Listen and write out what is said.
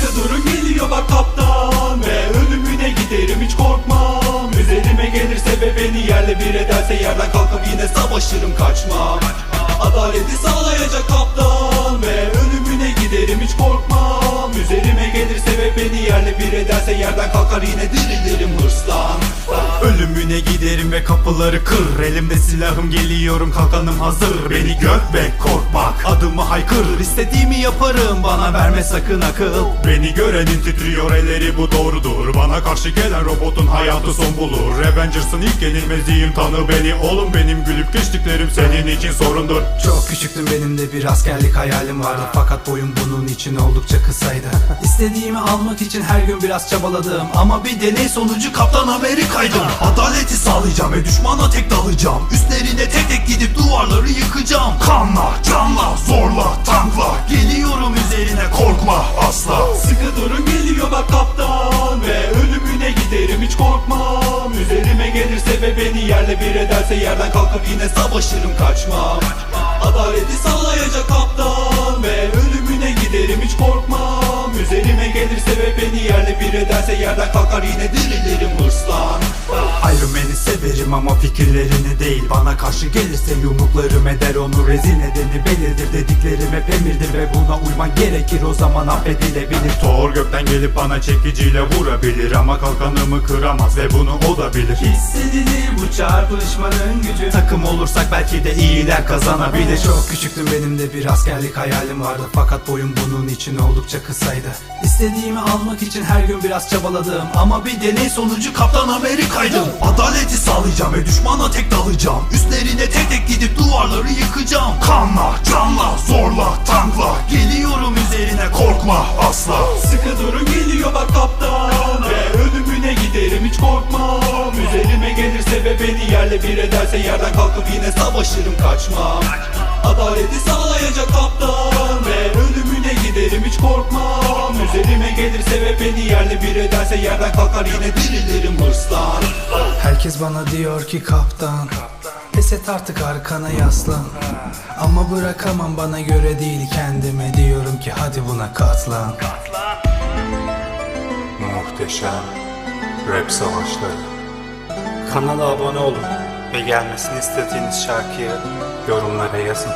Sıkı durun geliyor bak kaptan. Ve ölümüne giderim hiç korkmam. Üzerime gelirse ve beni yerle bir ederse Yerden kalkıp yine savaşırım kaçmam. Adaleti sağlayacak kaptan. Ve ölümüne giderim hiç korkmam. Üzerime gelirse ve beni yerle bir ederse Yerden kalkar yine dirilirim hırslan. Ölümüne giderim ve kapıları kır. Elimde silahım geliyorum kalkanım hazır. Beni gör ve istediğimi yaparım Bana verme sakın akıl. Beni görenin titriyor elleri bu doğrudur. Bana karşı gelen robotun hayatı son bulur. Avengers'ın ilk yenilmeziyim tanı beni. Oğlum benim gülüp geçtiklerim senin için sorundur. Çok küçüktüm benim de bir askerlik hayalim vardı. Fakat boyum bunun için oldukça kısaydı. İstediğimi almak için her gün biraz çabaladım. Ama bir deney sonucu Kaptan Amerika'ydım. Adaleti sağlayacağım ve düşmana tek dalacağım Üstlerine tek tek gidip duvarları yıkacağım. Kanla, canla, zorla, tankla. Geliyorum üzerine korkma asla. Sıkı durun geliyor bak kaptan. Ve ölümüne giderim hiç korkmam. Üzerime gelirse ve beni yerle bir ederse Yerden kalkıp yine savaşırım kaçmam. Adaleti sağlayacak kaptan. Ve ölümüne giderim hiç korkmam. Üzerime gelirse ve beni yerle bir ederse Yerden kalkar yine dirilirim hırslan severim ama fikirlerini değil. Bana karşı gelirse yumruklarım eder. Onu rezil nedeni belirdir. Dediklerim hep emirdir ve buna uyman gerekir. O zaman affedilebilir. Thor gökten gelip bana çekiciyle vurabilir Ama kalkanımı kıramaz ve bunu o da bilir. Hissedilir bu çarpışmanın gücü. Takım olursak belki de iyiler kazanabilir. Çok küçüktüm benim de bir askerlik hayalim vardı. Fakat boyum bunun için oldukça kısaydı. İstediğimi almak için her gün biraz çabaladım. Ama bir deney sonucu Kaptan Amerika'ydım. Adaleti sağlayacağım ve düşmana tek dalacağım. Üstlerine tek tek gidip duvarları yıkacağım. Kanla, canla, zorla, tankla. Geliyorum üzerine korkma asla. Sıkı durun geliyor bak kaptan. Ve ölümüne giderim hiç korkmam. Üzerime gelirse ve beni yerle bir ederse Yerden kalkıp yine savaşırım kaçmam. Adaleti sağlayacak kaptan. Ve ölümüne giderim hiç korkmam Ve beni yerle bir ederse Yerden kalkar yine dirilirim hırslan. Herkes bana diyor ki kaptan Pes et artık arkana yaslan. Ama bırakamam bana göre değil kendime. Diyorum ki hadi buna katlan. Muhteşem Rap Savaşları. Kanala abone olun ve gelmesini istediğiniz şarkıyı yorumlara yazın.